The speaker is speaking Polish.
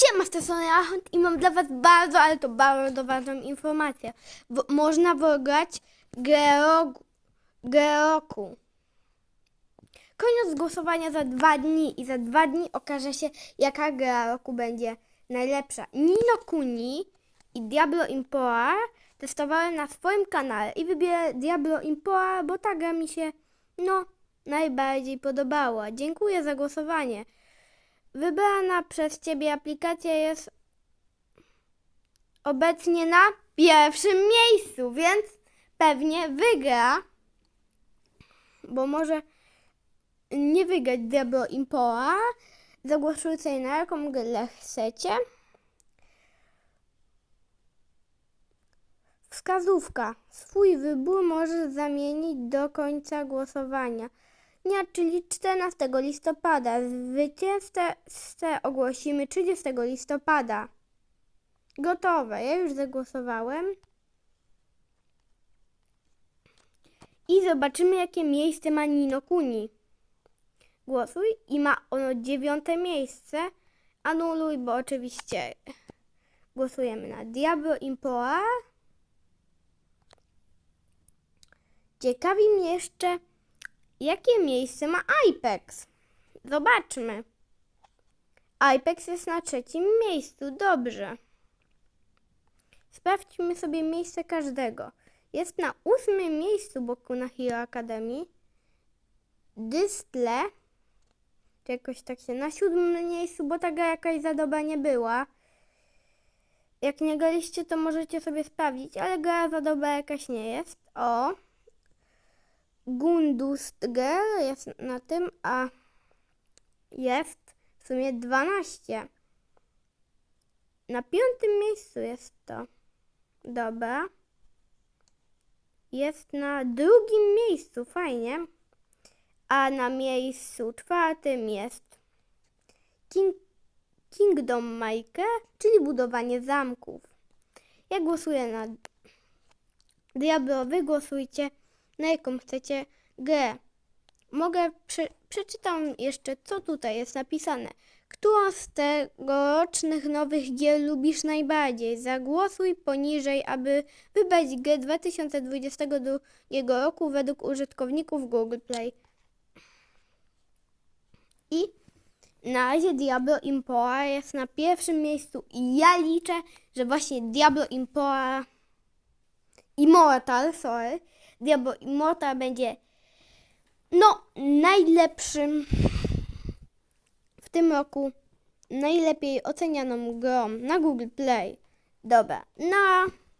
Siema, z tej strony i mam dla Was bardzo, ale to bardzo ważną informację. Można wygrać grę roku. Koniec głosowania za dwa dni i za dwa dni okaże się, jaka gra roku będzie najlepsza. Nino Kuni i Diablo Impora testowałem na swoim kanale i wybierę Diablo Impora, bo ta gra mi się, no, najbardziej podobała. Dziękuję za głosowanie. Wybrana przez Ciebie aplikacja jest obecnie na pierwszym miejscu, więc pewnie wygra, bo może nie wygrać Diablo Impora. Zagłosujcie na jaką grę chcecie. Wskazówka. Swój wybór możesz zamienić do końca głosowania dnia, czyli 14 listopada. Zwycięzcę ogłosimy 30 listopada. Gotowe. Ja już zagłosowałem. I zobaczymy, jakie miejsce ma Nino Kuni. Głosuj i ma ono dziewiąte miejsce. Anuluj, bo oczywiście głosujemy na Diablo Impora. Ciekawi mnie jeszcze, jakie miejsce ma Ipex. Zobaczmy. Ipex jest na trzecim miejscu. Dobrze. Sprawdźmy sobie miejsce każdego. Jest na ósmym miejscu Boku na Hero Academy. Dystle. Jakoś tak się na siódmym miejscu, bo ta gra jakaś zadoba nie była. Jak nie graliście, to możecie sobie sprawdzić, ale gra zadoba jakaś nie jest. O. Gundustger jest na tym, a jest w sumie 12. Na piątym miejscu jest to. Dobra. Jest na drugim miejscu, fajnie. A na miejscu czwartym jest King, Kingdom Maker, czyli budowanie zamków. Ja głosuję na Diablo, wy głosujcie na jaką chcecie grę. Mogę, prze, przeczytam jeszcze, co tutaj jest napisane. Którą z tegorocznych nowych gier lubisz najbardziej? Zagłosuj poniżej, aby wybrać grę 2022 roku według użytkowników Google Play. I na razie Diablo Impora jest na pierwszym miejscu i ja liczę, że właśnie Diablo Impora Immortal, sorry, Diablo Immortal będzie no najlepszym w tym roku najlepiej ocenianą grą na Google Play. Dobra, na